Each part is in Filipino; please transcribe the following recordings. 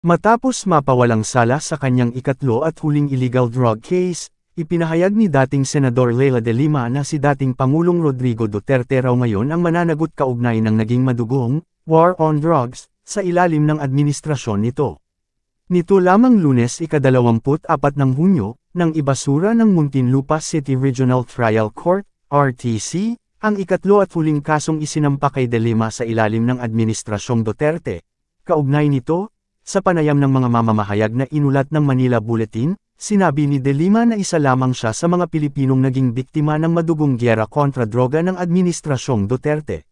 Matapos mapawalang sala sa kanyang ikatlo at huling illegal drug case, ipinahayag ni dating Senador Leila de Lima na si dating Pangulong Rodrigo Duterte raw ngayon ang mananagot kaugnay ng naging madugong, war on drugs, sa ilalim ng administrasyon nito. Nito lamang lunes ikadalawamput apat ng Hunyo, nang ibasura ng Muntinlupa City Regional Trial Court, RTC, ang ikatlo at huling kasong isinampa kay De Lima sa ilalim ng Administrasyong Duterte. Kaugnay nito, sa panayam ng mga mamamahayag na inulat ng Manila Bulletin, sinabi ni De Lima na isa lamang siya sa mga Pilipinong naging biktima ng madugong gyera kontra droga ng Administrasyong Duterte.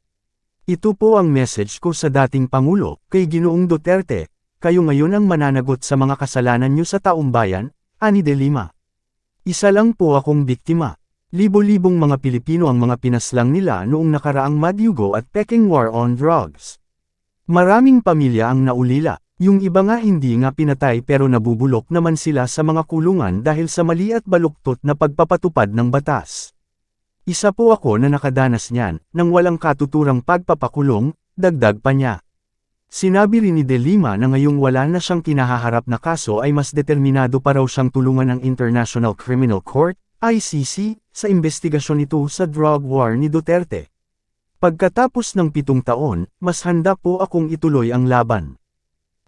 Ito po ang message ko sa dating Pangulo, kay Ginoong Duterte, kayo ngayon ang mananagot sa mga kasalanan niyo sa taumbayan, ani De Lima. Isa lang po akong biktima. Libo-libong mga Pilipino ang mga pinaslang nila noong nakaraang madyugo at peking war on drugs. Maraming pamilya ang naulila. Yung iba nga hindi nga pinatay pero nabubulok naman sila sa mga kulungan dahil sa mali at baluktot na pagpapatupad ng batas. Isa po ako na nakadanas niyan, nang walang katuturang pagpapakulong, dagdag pa niya. Sinabi rin ni De Lima na ngayong wala na siyang kinahaharap na kaso ay mas determinado pa raw siyang tulungan ng International Criminal Court, ICC, sa investigasyon nito sa drug war ni Duterte. Pagkatapos ng pitong taon, mas handa po akong ituloy ang laban.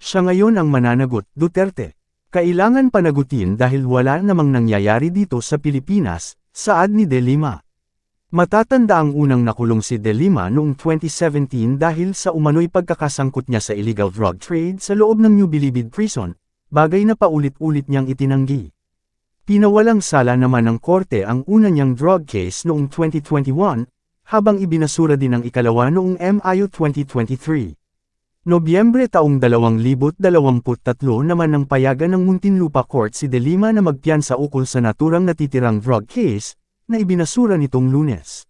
Siya ngayon ang mananagot, Duterte. Kailangan panagutin dahil wala namang nangyayari dito sa Pilipinas, saad ni De Lima. Matatanda ang unang nakulong si De Lima noong 2017 dahil sa umano'y pagkakasangkot niya sa illegal drug trade sa loob ng New Bilibid Prison, bagay na paulit-ulit niyang itinanggi. Pinawalang sala naman ng korte ang una niyang drug case noong 2021, habang ibinasura din ang ikalawa noong MIO 2023. Nobyembre taong 2023 naman ang payagan ng Muntinlupa Court si De Lima na magpiyan sa ukol sa naturang natitirang drug case, na ibinasura nitong lunes.